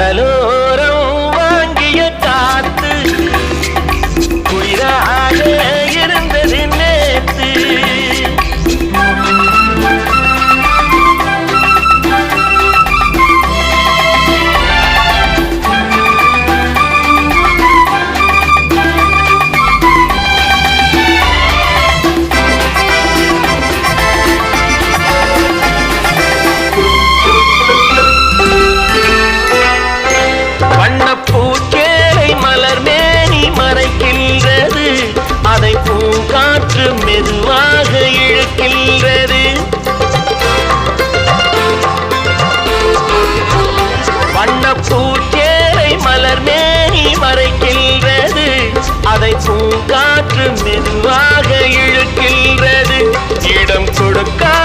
Hello. அதை பூங்காற்று மெதுவாக இழுக்கின்றது. வண்ணப்பூச்சேரை மலர் மேனி மறைக்கின்றது. அதை பூங்காற்று மெதுவாக இழுக்கின்றது. இடம் கொடுக்க